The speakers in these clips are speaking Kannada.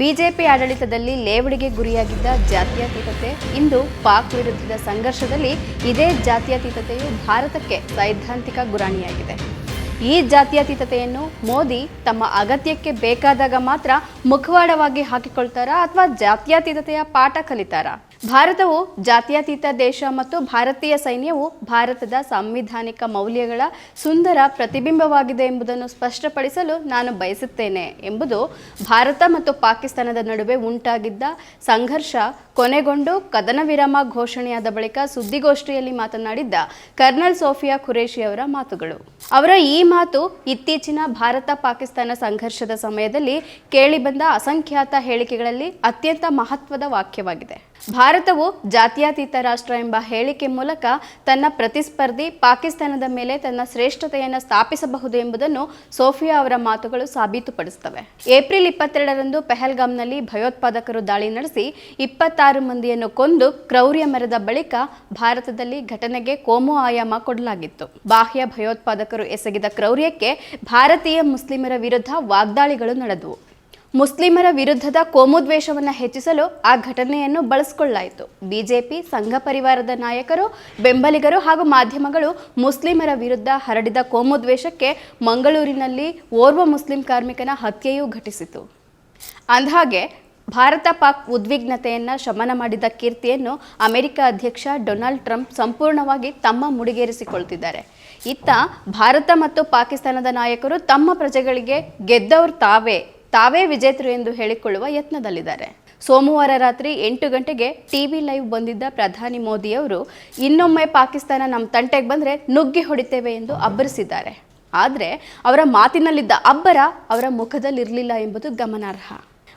ಬಿಜೆಪಿ ಆಡಳಿತದಲ್ಲಿ ಲೇವಡಿಗೆ ಗುರಿಯಾಗಿದ್ದ ಜಾತ್ಯತೀತತೆ. ಇಂದು ಪಾಕ್ ವಿರುದ್ಧದ ಸಂಘರ್ಷದಲ್ಲಿ ಇದೇ ಜಾತ್ಯತೀತತೆಯು ಭಾರತಕ್ಕೆ ಸೈದ್ಧಾಂತಿಕ ಗುರಾಣಿಯಾಗಿದೆ. ಈ ಜಾತ್ಯತೀತತೆಯನ್ನು ಮೋದಿ ತಮ್ಮ ಅಗತ್ಯಕ್ಕೆ ಬೇಕಾದಾಗ ಮಾತ್ರ ಮುಖವಾಡವಾಗಿ ಹಾಕಿಕೊಳ್ತಾರಾ ಅಥವಾ ಜಾತ್ಯತೀತತೆಯ ಪಾಠ ಕಲಿತಾರಾ? ಭಾರತವು ಜಾತ್ಯತೀತ ದೇಶ ಮತ್ತು ಭಾರತೀಯ ಸೈನ್ಯವು ಭಾರತದ ಸಾಂವಿಧಾನಿಕ ಮೌಲ್ಯಗಳ ಸುಂದರ ಪ್ರತಿಬಿಂಬವಾಗಿದೆ ಎಂಬುದನ್ನು ಸ್ಪಷ್ಟಪಡಿಸಲು ನಾನು ಬಯಸುತ್ತೇನೆ ಎಂಬುದು ಭಾರತ ಮತ್ತು ಪಾಕಿಸ್ತಾನದ ನಡುವೆ ಉಂಟಾಗಿದ್ದ ಸಂಘರ್ಷ, ಕೊನೆಗೊಂಡು ಕದನ ವಿರಾಮ ಘೋಷಣೆಯಾದ ಬಳಿಕ ಸುದ್ದಿಗೋಷ್ಠಿಯಲ್ಲಿ ಮಾತನಾಡಿದ್ದ ಕರ್ನಲ್ ಸೋಫಿಯಾ ಖುರೇಶಿ ಅವರ ಮಾತುಗಳು. ಅವರ ಈ ಮಾತು ಇತ್ತೀಚಿನ ಭಾರತ ಪಾಕಿಸ್ತಾನ ಸಂಘರ್ಷದ ಸಮಯದಲ್ಲಿ ಕೇಳಿಬಂದ ಅಸಂಖ್ಯಾತ ಹೇಳಿಕೆಗಳಲ್ಲಿ ಅತ್ಯಂತ ಮಹತ್ವದ ವಾಕ್ಯವಾಗಿದೆ. ಭಾರತವು ಜಾತ್ಯತೀತ ರಾಷ್ಟ್ರ ಎಂಬ ಹೇಳಿಕೆ ಮೂಲಕ ತನ್ನ ಪ್ರತಿಸ್ಪರ್ಧಿ ಪಾಕಿಸ್ತಾನದ ಮೇಲೆ ತನ್ನ ಶ್ರೇಷ್ಠತೆಯನ್ನು ಸ್ಥಾಪಿಸಬಹುದು ಎಂಬುದನ್ನು ಸೋಫಿಯಾ ಅವರ ಮಾತುಗಳು ಸಾಬೀತುಪಡಿಸುತ್ತವೆ. ಏಪ್ರಿಲ್ ಇಪ್ಪತ್ತೆರಡರಂದು ಪೆಹಲ್ಗಾಮ್ನಲ್ಲಿ ಭಯೋತ್ಪಾದಕರು ದಾಳಿ ನಡೆಸಿ ಇಪ್ಪತ್ತಾರು ಮಂದಿಯನ್ನು ಕೊಂದು ಕ್ರೌರ್ಯ ಮೆರೆದ ಬಳಿಕ ಭಾರತದಲ್ಲಿ ಘಟನೆಗೆ ಕೋಮು ಆಯಾಮ ಕೊಡಲಾಗಿತ್ತು. ಬಾಹ್ಯ ಭಯೋತ್ಪಾದಕರು ಎಸಗಿದ ಕ್ರೌರ್ಯಕ್ಕೆ ಭಾರತೀಯ ಮುಸ್ಲಿಮರ ವಿರುದ್ಧ ವಾಗ್ದಾಳಿಗಳು ನಡೆದವು. ಮುಸ್ಲಿಮರ ವಿರುದ್ಧದ ಕೋಮುದ್ವೇಷವನ್ನು ಹೆಚ್ಚಿಸಲು ಆ ಘಟನೆಯನ್ನು ಬಳಸಿಕೊಳ್ಳಲಾಯಿತು ಬಿಜೆಪಿ, ಸಂಘ ಪರಿವಾರದ ನಾಯಕರು, ಬೆಂಬಲಿಗರು ಹಾಗೂ ಮಾಧ್ಯಮಗಳು ಮುಸ್ಲಿಮರ ವಿರುದ್ಧ ಹರಡಿದ ಕೋಮುದ್ವೇಷಕ್ಕೆ ಮಂಗಳೂರಿನಲ್ಲಿ ಓರ್ವ ಮುಸ್ಲಿಂ ಕಾರ್ಮಿಕನ ಹತ್ಯೆಯೂ ಘಟಿಸಿತು. ಅಂದಹಾಗೆ, ಭಾರತ ಪಾಕ್ ಉದ್ವಿಗ್ನತೆಯನ್ನು ಶಮನ ಮಾಡಿದ ಕೀರ್ತಿಯನ್ನು ಅಮೆರಿಕ ಅಧ್ಯಕ್ಷ ಡೊನಾಲ್ಡ್ ಟ್ರಂಪ್ ಸಂಪೂರ್ಣವಾಗಿ ತಮ್ಮ ಮುಡಿಗೇರಿಸಿಕೊಳ್ತಿದ್ದಾರೆ. ಇತ್ತ ಭಾರತ ಮತ್ತು ಪಾಕಿಸ್ತಾನದ ನಾಯಕರು ತಮ್ಮ ಪ್ರಜೆಗಳಿಗೆ ಗೆದ್ದವರು ತಾವೇ ತಾವೇ ವಿಜೇತರು ಎಂದು ಹೇಳಿಕೊಳ್ಳುವ ಯತ್ನದಲ್ಲಿದ್ದಾರೆ. ಸೋಮವಾರ ರಾತ್ರಿ ಎಂಟು ಗಂಟೆಗೆ ಟಿವಿ ಲೈವ್ ಬಂದಿದ್ದ ಪ್ರಧಾನಿ ಮೋದಿಯವರು, ಇನ್ನೊಮ್ಮೆ ಪಾಕಿಸ್ತಾನ ನಮ್ಮ ತಂಟೆಗೆ ಬಂದರೆ ನುಗ್ಗಿ ಹೊಡಿತೇವೆ ಎಂದು ಅಬ್ಬರಿಸಿದ್ದಾರೆ. ಆದರೆ ಅವರ ಮಾತಿನಲ್ಲಿದ್ದ ಅಬ್ಬರ ಅವರ ಮುಖದಲ್ಲಿರಲಿಲ್ಲ ಎಂಬುದು ಗಮನಾರ್ಹ.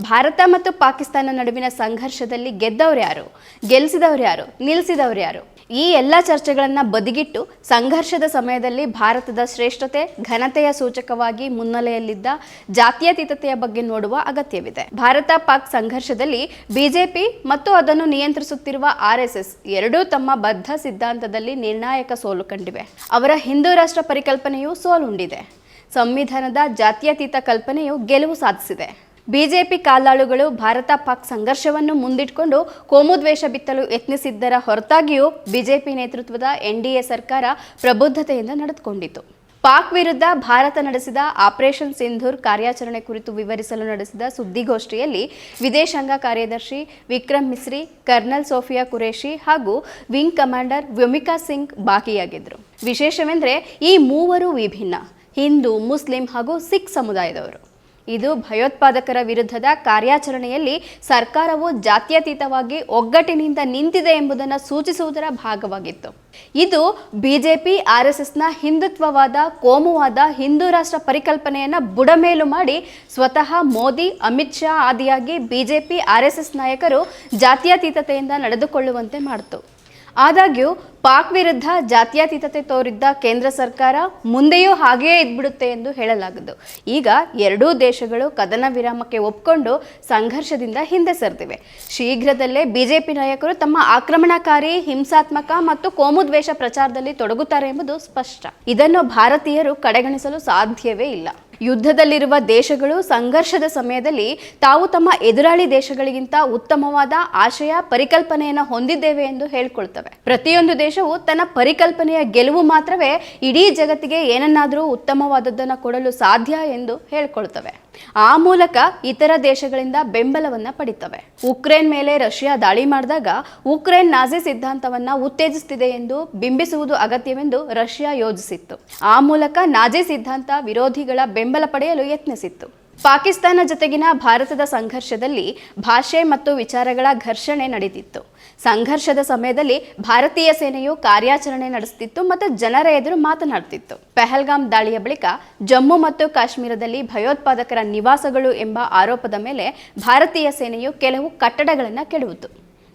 ಭಾರತ ಮತ್ತು ಪಾಕಿಸ್ತಾನ ನಡುವಿನ ಸಂಘರ್ಷದಲ್ಲಿ ಗೆದ್ದವ್ರು ಯಾರು? ಗೆಲ್ಲಿಸಿದವ್ರು ಯಾರು? ನಿಲ್ಲಿಸಿದವ್ರು ಯಾರು? ಈ ಎಲ್ಲ ಚರ್ಚೆಗಳನ್ನು ಬದಿಗಿಟ್ಟು ಸಂಘರ್ಷದ ಸಮಯದಲ್ಲಿ ಭಾರತದ ಶ್ರೇಷ್ಠತೆ, ಘನತೆಯ ಸೂಚಕವಾಗಿ ಮುನ್ನೆಲೆಯಲ್ಲಿದ್ದ ಜಾತ್ಯತೀತತೆಯ ಬಗ್ಗೆ ನೋಡುವ ಅಗತ್ಯವಿದೆ. ಭಾರತ ಪಾಕ್ ಸಂಘರ್ಷದಲ್ಲಿ ಬಿಜೆಪಿ ಮತ್ತು ಅದನ್ನು ನಿಯಂತ್ರಿಸುತ್ತಿರುವ ಆರ್ಎಸ್ಎಸ್ ಎರಡೂ ತಮ್ಮ ಬದ್ಧ ಸಿದ್ಧಾಂತದಲ್ಲಿ ನಿರ್ಣಾಯಕ ಸೋಲು ಕಂಡಿವೆ. ಅವರ ಹಿಂದೂ ರಾಷ್ಟ್ರ ಪರಿಕಲ್ಪನೆಯು ಸೋಲುಂಡಿದೆ. ಸಂವಿಧಾನದ ಜಾತ್ಯತೀತ ಕಲ್ಪನೆಯು ಗೆಲುವು ಸಾಧಿಸಿದೆ. ಬಿಜೆಪಿ ಕಾಲಾಳುಗಳು ಭಾರತ ಪಾಕ್ ಸಂಘರ್ಷವನ್ನು ಮುಂದಿಟ್ಟುಕೊಂಡು ಕೋಮುದ್ವೇಷ ಬಿತ್ತಲು ಯತ್ನಿಸಿದ್ದರ ಹೊರತಾಗಿಯೂ ಬಿಜೆಪಿ ನೇತೃತ್ವದ ಎನ್ಡಿಎ ಸರ್ಕಾರ ಪ್ರಬುದ್ಧತೆಯಿಂದ ನಡೆದುಕೊಂಡಿತು ಪಾಕ್ ವಿರುದ್ಧ ಭಾರತ ನಡೆಸಿದ ಆಪರೇಷನ್ ಸಿಂಧೂರ್ ಕಾರ್ಯಾಚರಣೆ ಕುರಿತು ವಿವರಿಸಲು ನಡೆಸಿದ ಸುದ್ದಿಗೋಷ್ಠಿಯಲ್ಲಿ ವಿದೇಶಾಂಗ ಕಾರ್ಯದರ್ಶಿ ವಿಕ್ರಮ್ ಮಿಸ್ರಿ, ಕರ್ನಲ್ ಸೋಫಿಯಾ ಕುರೇಶಿ ಹಾಗೂ ವಿಂಗ್ ಕಮಾಂಡರ್ ವ್ಯೋಮಿಕಾ ಸಿಂಗ್ ಭಾಗಿಯಾಗಿದ್ದರು ವಿಶೇಷವೆಂದರೆ ಈ ಮೂವರು ವಿಭಿನ್ನ, ಹಿಂದೂ, ಮುಸ್ಲಿಂ ಹಾಗೂ ಸಿಖ್ ಸಮುದಾಯದವರು. ಇದು ಭಯೋತ್ಪಾದಕರ ವಿರುದ್ಧದ ಕಾರ್ಯಾಚರಣೆಯಲ್ಲಿ ಸರ್ಕಾರವು ಜಾತ್ಯತೀತವಾಗಿ ಒಗ್ಗಟ್ಟಿನಿಂದ ನಿಂತಿದೆ ಎಂಬುದನ್ನು ಸೂಚಿಸುವುದರ ಭಾಗವಾಗಿತ್ತು. ಇದು ಬಿಜೆಪಿ, ಆರ್ ಎಸ್ ಎಸ್ನ ಹಿಂದುತ್ವವಾದ, ಕೋಮುವಾದ ಹಿಂದೂ ರಾಷ್ಟ್ರ ಪರಿಕಲ್ಪನೆಯನ್ನು ಬುಡಮೇಲು ಮಾಡಿ ಸ್ವತಃ ಮೋದಿ, ಅಮಿತ್ ಶಾ ಆದಿಯಾಗಿ ಬಿಜೆಪಿ, ಆರ್ ಎಸ್ ಎಸ್ ನಾಯಕರು ಜಾತ್ಯತೀತತೆಯಿಂದ ನಡೆದುಕೊಳ್ಳುವಂತೆ ಮಾಡಿತು. ಆದಾಗ್ಯೂ, ಪಾಕ್ ವಿರುದ್ಧ ಜಾತ್ಯತೀತತೆ ತೋರಿದ್ದ ಕೇಂದ್ರ ಸರ್ಕಾರ ಮುಂದೆಯೂ ಹಾಗೆಯೇ ಇದ್ಬಿಡುತ್ತೆ ಎಂದು ಹೇಳಲಾಗದು. ಈಗ ಎರಡೂ ದೇಶಗಳು ಕದನ ವಿರಾಮಕ್ಕೆ ಒಪ್ಕೊಂಡು ಸಂಘರ್ಷದಿಂದ ಹಿಂದೆ ಸರಿದಿವೆ. ಶೀಘ್ರದಲ್ಲೇ ಬಿಜೆಪಿ ನಾಯಕರು ತಮ್ಮ ಆಕ್ರಮಣಕಾರಿ, ಹಿಂಸಾತ್ಮಕ ಮತ್ತು ಕೋಮುದ್ವೇಷ ಪ್ರಚಾರದಲ್ಲಿ ತೊಡಗುತ್ತಾರೆ ಎಂಬುದು ಸ್ಪಷ್ಟ. ಇದನ್ನು ಭಾರತೀಯರು ಕಡೆಗಣಿಸಲು ಸಾಧ್ಯವೇ ಇಲ್ಲ. ಯುದ್ಧದಲ್ಲಿರುವ ದೇಶಗಳು ಸಂಘರ್ಷದ ಸಮಯದಲ್ಲಿ ತಾವು ತಮ್ಮ ಎದುರಾಳಿ ದೇಶಗಳಿಗಿಂತ ಉತ್ತಮವಾದ ಆಶಯ, ಪರಿಕಲ್ಪನೆಯನ್ನು ಹೊಂದಿದ್ದೇವೆ ಎಂದು ಹೇಳ್ಕೊಳ್ತವೆ. ಪ್ರತಿಯೊಂದು ದೇಶವು ತನ್ನ ಪರಿಕಲ್ಪನೆಯ ಗೆಲುವು ಮಾತ್ರವೇ ಇಡೀ ಜಗತ್ತಿಗೆ ಏನನ್ನಾದರೂ ಉತ್ತಮವಾದದ್ದನ್ನು ಕೊಡಲು ಸಾಧ್ಯ ಎಂದು ಹೇಳ್ಕೊಳ್ತವೆ. ಆ ಮೂಲಕ ಇತರ ದೇಶಗಳಿಂದ ಬೆಂಬಲವನ್ನ ಪಡಿತವೆ. ಉಕ್ರೇನ್ ಮೇಲೆ ರಷ್ಯಾ ದಾಳಿ ಮಾಡಿದಾಗ ಉಕ್ರೇನ್ ನಾಜಿ ಸಿದ್ಧಾಂತವನ್ನ ಉತ್ತೇಜಿಸುತ್ತಿದೆ ಎಂದು ಬಿಂಬಿಸುವುದು ಅಗತ್ಯವೆಂದು ರಷ್ಯಾ ಯೋಜಿಸಿತ್ತು. ಆ ಮೂಲಕ ನಾಜಿ ಸಿದ್ಧಾಂತ ವಿರೋಧಿಗಳ ಬೆಂಬಲ ಪಡೆಯಲು ಯತ್ನಿಸಿತ್ತು. ಪಾಕಿಸ್ತಾನ ಜೊತೆಗಿನ ಭಾರತದ ಸಂಘರ್ಷದಲ್ಲಿ ಭಾಷೆ ಮತ್ತು ವಿಚಾರಗಳ ಘರ್ಷಣೆ ನಡೆದಿತ್ತು. ಸಂಘರ್ಷದ ಸಮಯದಲ್ಲಿ ಭಾರತೀಯ ಸೇನೆಯು ಕಾರ್ಯಾಚರಣೆ ನಡೆಸುತ್ತಿತ್ತು ಮತ್ತು ಜನರ ಎದುರು ಮಾತನಾಡುತ್ತಿತ್ತು ಪೆಹಲ್ಗಾಮ್ ದಾಳಿಯ ಬಳಿಕ ಜಮ್ಮು ಮತ್ತು ಕಾಶ್ಮೀರದಲ್ಲಿ ಭಯೋತ್ಪಾದಕರ ನಿವಾಸಗಳು ಎಂಬ ಆರೋಪದ ಮೇಲೆ ಭಾರತೀಯ ಸೇನೆಯು ಕೆಲವು ಕಟ್ಟಡಗಳನ್ನು ಕೆಡವಿತು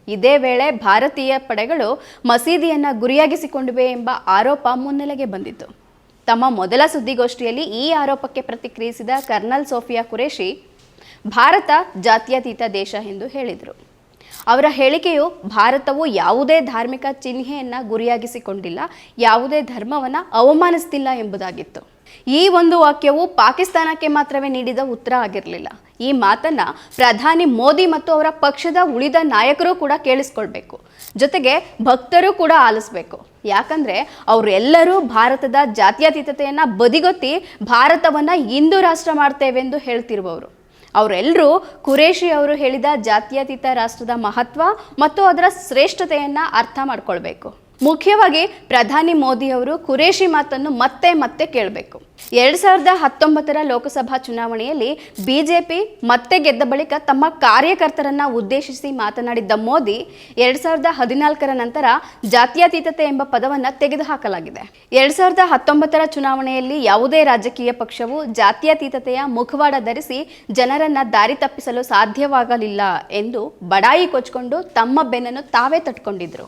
ಇದೇ ವೇಳೆ ಭಾರತೀಯ ಪಡೆಗಳು ಮಸೀದಿಯನ್ನು ಗುರಿಯಾಗಿಸಿಕೊಂಡಿವೆ ಎಂಬ ಆರೋಪ ಮುನ್ನೆಲೆಗೆ ಬಂದಿತು ತಮ್ಮ ಮೊದಲ ಸುದ್ದಿಗೋಷ್ಠಿಯಲ್ಲಿ ಈ ಆರೋಪಕ್ಕೆ ಪ್ರತಿಕ್ರಿಯಿಸಿದ ಕರ್ನಲ್ ಸೋಫಿಯಾ ಕುರೇಶಿ ಭಾರತ ಜಾತ್ಯತೀತ ದೇಶ ಎಂದು ಹೇಳಿದರು. ಅವರ ಹೇಳಿಕೆಯು ಭಾರತವು ಯಾವುದೇ ಧಾರ್ಮಿಕ ಚಿಹ್ನೆಯನ್ನು ಗುರಿಯಾಗಿಸಿಕೊಂಡಿಲ್ಲ, ಯಾವುದೇ ಧರ್ಮವನ್ನು ಅವಮಾನಿಸ್ತಿಲ್ಲ ಎಂಬುದಾಗಿತ್ತು. ಈ ಒಂದು ವಾಕ್ಯವು ಪಾಕಿಸ್ತಾನಕ್ಕೆ ಮಾತ್ರವೇ ನೀಡಿದ ಉತ್ತರ ಆಗಿರಲಿಲ್ಲ. ಈ ಮಾತನ್ನ ಪ್ರಧಾನಿ ಮೋದಿ ಮತ್ತು ಅವರ ಪಕ್ಷದ ಉಳಿದ ನಾಯಕರು ಕೂಡ ಕೇಳಿಸ್ಕೊಳ್ಬೇಕು. ಜೊತೆಗೆ ಭಕ್ತರು ಕೂಡ ಆಲಿಸ್ಬೇಕು. ಯಾಕಂದ್ರೆ ಅವರೆಲ್ಲರೂ ಭಾರತದ ಜಾತ್ಯತೀತತೆಯನ್ನ ಬದಿಗೊತ್ತಿ ಭಾರತವನ್ನ ಹಿಂದೂ ರಾಷ್ಟ್ರ ಮಾಡ್ತೇವೆಂದು ಹೇಳ್ತಿರುವವರು. ಅವರೆಲ್ಲರೂ ಕುರೇಶಿ ಅವರು ಹೇಳಿದ ಜಾತ್ಯತೀತ ರಾಷ್ಟ್ರದ ಮಹತ್ವ ಮತ್ತು ಅದರ ಶ್ರೇಷ್ಠತೆಯನ್ನ ಅರ್ಥ ಮಾಡ್ಕೊಳ್ಬೇಕು. ಮುಖ್ಯವಾಗಿ ಪ್ರಧಾನಿ ಮೋದಿ ಅವರು ಕುರೇಶಿ ಮಾತನ್ನು ಮತ್ತೆ ಮತ್ತೆ ಕೇಳಬೇಕು. ಎರಡ್ ಸಾವಿರದ ಹತ್ತೊಂಬತ್ತರ ಲೋಕಸಭಾ ಚುನಾವಣೆಯಲ್ಲಿ ಬಿಜೆಪಿ ಮತ್ತೆ ಗೆದ್ದ ಬಳಿಕ ತಮ್ಮ ಕಾರ್ಯಕರ್ತರನ್ನ ಉದ್ದೇಶಿಸಿ ಮಾತನಾಡಿದ್ದ ಮೋದಿ, ಎರಡ್ ಸಾವಿರದ ಹದಿನಾಲ್ಕರ ನಂತರ ಜಾತ್ಯತೀತತೆ ಎಂಬ ಪದವನ್ನ ತೆಗೆದುಹಾಕಲಾಗಿದೆ. ಎರಡ್ ಸಾವಿರದ ಹತ್ತೊಂಬತ್ತರ ಚುನಾವಣೆಯಲ್ಲಿ ಯಾವುದೇ ರಾಜಕೀಯ ಪಕ್ಷವು ಜಾತ್ಯತೀತತೆಯ ಮುಖವಾಡ ಧರಿಸಿ ಜನರನ್ನ ದಾರಿ ತಪ್ಪಿಸಲು ಸಾಧ್ಯವಾಗಲಿಲ್ಲ ಎಂದು ಬಡಾಯಿ ಕೊಚ್ಕೊಂಡು ತಮ್ಮ ಬೆನ್ನನ್ನು ತಾವೇ ತಟ್ಕೊಂಡಿದ್ರು.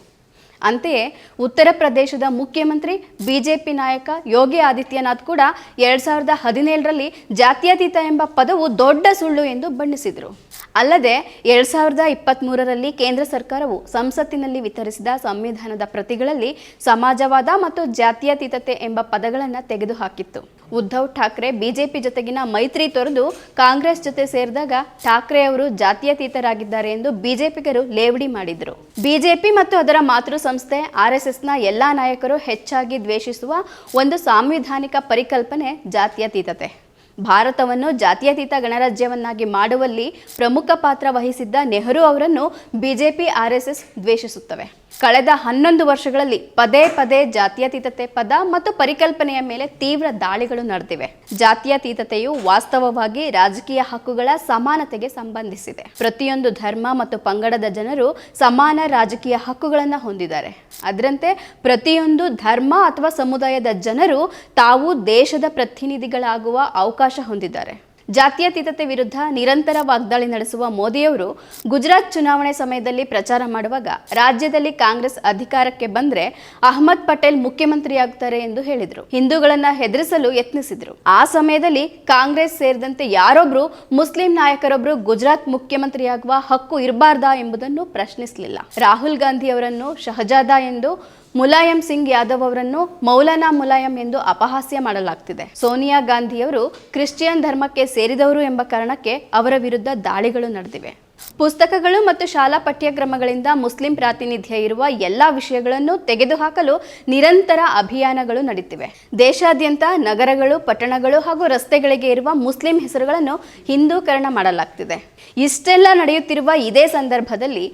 ಅಂತೆಯೇ ಉತ್ತರ ಪ್ರದೇಶದ ಮುಖ್ಯಮಂತ್ರಿ, ಬಿಜೆಪಿ ನಾಯಕ ಯೋಗಿ ಆದಿತ್ಯನಾಥ್ ಕೂಡ ಎರಡ್ ಸಾವಿರದ ಹದಿನೇಳರಲ್ಲಿ ಜಾತ್ಯತೀತ ಎಂಬ ಪದವು ದೊಡ್ಡ ಸುಳ್ಳು ಎಂದು ಬಣ್ಣಿಸಿದರು. ಅಲ್ಲದೆ ಎರಡ್ ಸಾವಿರದ ಇಪ್ಪತ್ತ್ಮೂರರಲ್ಲಿ ಕೇಂದ್ರ ಸರ್ಕಾರವು ಸಂಸತ್ತಿನಲ್ಲಿ ವಿತರಿಸಿದ ಸಂವಿಧಾನದ ಪ್ರತಿಗಳಲ್ಲಿ ಸಮಾಜವಾದ ಮತ್ತು ಜಾತ್ಯತೀತತೆ ಎಂಬ ಪದಗಳನ್ನು ತೆಗೆದುಹಾಕಿತ್ತು. ಉದ್ಧವ್ ಠಾಕ್ರೆ ಬಿಜೆಪಿ ಜೊತೆಗಿನ ಮೈತ್ರಿ ತೊರೆದು ಕಾಂಗ್ರೆಸ್ ಜೊತೆ ಸೇರಿದಾಗ ಠಾಕ್ರೆ ಅವರು ಜಾತ್ಯತೀತರಾಗಿದ್ದಾರೆ ಎಂದು ಬಿಜೆಪಿಗರು ಲೇವಡಿ ಮಾಡಿದರು. ಬಿಜೆಪಿ ಮತ್ತು ಅದರ ಮಾತೃ ಸಂಸ್ಥೆ ಆರ್ಎಸ್ಎಸ್ನ ಎಲ್ಲಾ ನಾಯಕರು ಹೆಚ್ಚಾಗಿ ದ್ವೇಷಿಸುವ ಒಂದು ಸಾಂವಿಧಾನಿಕ ಪರಿಕಲ್ಪನೆ ಜಾತ್ಯತೀತತೆ. ಭಾರತವನ್ನು ಜಾತ್ಯತೀತ ಗಣರಾಜ್ಯವನ್ನಾಗಿ ಮಾಡುವಲ್ಲಿ ಪ್ರಮುಖ ಪಾತ್ರ ವಹಿಸಿದ್ದ ನೆಹರು ಅವರನ್ನು ಬಿಜೆಪಿ ಆರ್ಎಸ್ಎಸ್ ದ್ವೇಷಿಸುತ್ತವೆ. ಕಳೆದ ಹನ್ನೊಂದು ವರ್ಷಗಳಲ್ಲಿ ಪದೇ ಪದೇ ಜಾತ್ಯತೀತತೆ ಪದ ಮತ್ತು ಪರಿಕಲ್ಪನೆಯ ಮೇಲೆ ತೀವ್ರ ದಾಳಿಗಳು ನಡೆದಿವೆ. ಜಾತ್ಯತೀತತೆಯು ವಾಸ್ತವವಾಗಿ ರಾಜಕೀಯ ಹಕ್ಕುಗಳ ಸಮಾನತೆಗೆ ಸಂಬಂಧಿಸಿದೆ. ಪ್ರತಿಯೊಂದು ಧರ್ಮ ಮತ್ತು ಪಂಗಡದ ಜನರು ಸಮಾನ ರಾಜಕೀಯ ಹಕ್ಕುಗಳನ್ನು ಹೊಂದಿದ್ದಾರೆ. ಅದರಂತೆ ಪ್ರತಿಯೊಂದು ಧರ್ಮ ಅಥವಾ ಸಮುದಾಯದ ಜನರು ತಾವು ದೇಶದ ಪ್ರತಿನಿಧಿಗಳಾಗುವ ಅವಕಾಶ ಹೊಂದಿದ್ದಾರೆ. ಜಾತ್ಯತೀತತೆ ವಿರುದ್ಧ ನಿರಂತರ ವಾಗ್ದಾಳಿ ನಡೆಸುವ ಮೋದಿಯವರು ಗುಜರಾತ್ ಚುನಾವಣೆ ಸಮಯದಲ್ಲಿ ಪ್ರಚಾರ ಮಾಡುವಾಗ ರಾಜ್ಯದಲ್ಲಿ ಕಾಂಗ್ರೆಸ್ ಅಧಿಕಾರಕ್ಕೆ ಬಂದ್ರೆ ಅಹಮದ್ ಪಟೇಲ್ ಮುಖ್ಯಮಂತ್ರಿಯಾಗುತ್ತಾರೆ ಎಂದು ಹೇಳಿದರು. ಹಿಂದೂಗಳನ್ನ ಹೆದರಿಸಲು ಯತ್ನಿಸಿದ್ರು. ಆ ಸಮಯದಲ್ಲಿ ಕಾಂಗ್ರೆಸ್ ಸೇರಿದಂತೆ ಯಾರೊಬ್ರು ಮುಸ್ಲಿಂ ನಾಯಕರೊಬ್ರು ಗುಜರಾತ್ ಮುಖ್ಯಮಂತ್ರಿಯಾಗುವ ಹಕ್ಕು ಇರಬಾರ್ದಾ ಎಂಬುದನ್ನು ಪ್ರಶ್ನಿಸಲಿಲ್ಲ. ರಾಹುಲ್ ಗಾಂಧಿ ಅವರನ್ನು ಶಹಜಾದ ಎಂದು ಮುಲಾಯಂ ಸಿಂಗ್ ಯಾದವ್ ಅವರನ್ನು ಮೌಲಾನಾ ಮುಲಾಯಂ ಎಂದು ಅಪಹಾಸ್ಯ ಮಾಡಲಾಗ್ತಿದೆ. ಸೋನಿಯಾ ಗಾಂಧಿಯವರು ಕ್ರಿಶ್ಚಿಯನ್ ಧರ್ಮಕ್ಕೆ ಸೇರಿದವರು ಎಂಬ ಕಾರಣಕ್ಕೆ ಅವರ ವಿರುದ್ಧ ದಾಳಿಗಳು ನಡೆದಿವೆ. ಪುಸ್ತಕಗಳು ಮತ್ತು ಶಾಲಾ ಪಠ್ಯಕ್ರಮಗಳಿಂದ ಮುಸ್ಲಿಂ ಪ್ರಾತಿನಿಧ್ಯ ಇರುವ ಎಲ್ಲ ವಿಷಯಗಳನ್ನು ತೆಗೆದುಹಾಕಲು ನಿರಂತರ ಅಭಿಯಾನಗಳು ನಡೆಯುತ್ತಿವೆ ದೇಶಾದ್ಯಂತ ನಗರಗಳು, ಪಟ್ಟಣಗಳು ಹಾಗೂ ರಸ್ತೆಗಳಿಗೆ ಇರುವ ಮುಸ್ಲಿಂ ಹೆಸರುಗಳನ್ನು ಹಿಂದೂಕರಣ ಮಾಡಲಾಗ್ತಿದೆ. ಇಷ್ಟೆಲ್ಲ ನಡೆಯುತ್ತಿರುವ ಇದೇ ಸಂದರ್ಭದಲ್ಲಿ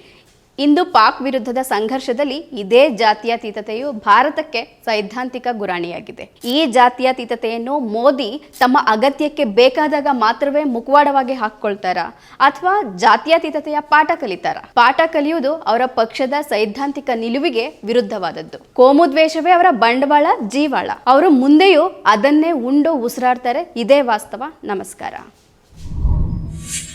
ಇಂದು ಪಾಕ್ ವಿರುದ್ಧದ ಸಂಘರ್ಷದಲ್ಲಿ ಇದೇ ಜಾತ್ಯತೀತತೆಯು ಭಾರತಕ್ಕೆ ಸೈದ್ಧಾಂತಿಕ ಗುರಾಣಿಯಾಗಿದೆ. ಈ ಜಾತ್ಯತೀತತೆಯನ್ನು ಮೋದಿ ತಮ್ಮ ಅಗತ್ಯಕ್ಕೆ ಬೇಕಾದಾಗ ಮಾತ್ರವೇ ಮುಖವಾಡವಾಗಿ ಹಾಕ್ಕೊಳ್ತಾರ ಅಥವಾ ಜಾತ್ಯತೀತತೆಯ ಪಾಠ ಕಲಿತಾರ? ಪಾಠ ಕಲಿಯುವುದು ಅವರ ಪಕ್ಷದ ಸೈದ್ಧಾಂತಿಕ ನಿಲುವಿಗೆ ವಿರುದ್ಧವಾದದ್ದು. ಕೋಮುದ್ವೇಷವೇ ಅವರ ಬಂಡವಾಳ, ಜೀವಾಳ. ಅವರು ಮುಂದೆಯೂ ಅದನ್ನೇ ಉಂಡು ಉಸಿರಾಡ್ತಾರೆ. ಇದೇ ವಾಸ್ತವ. ನಮಸ್ಕಾರ.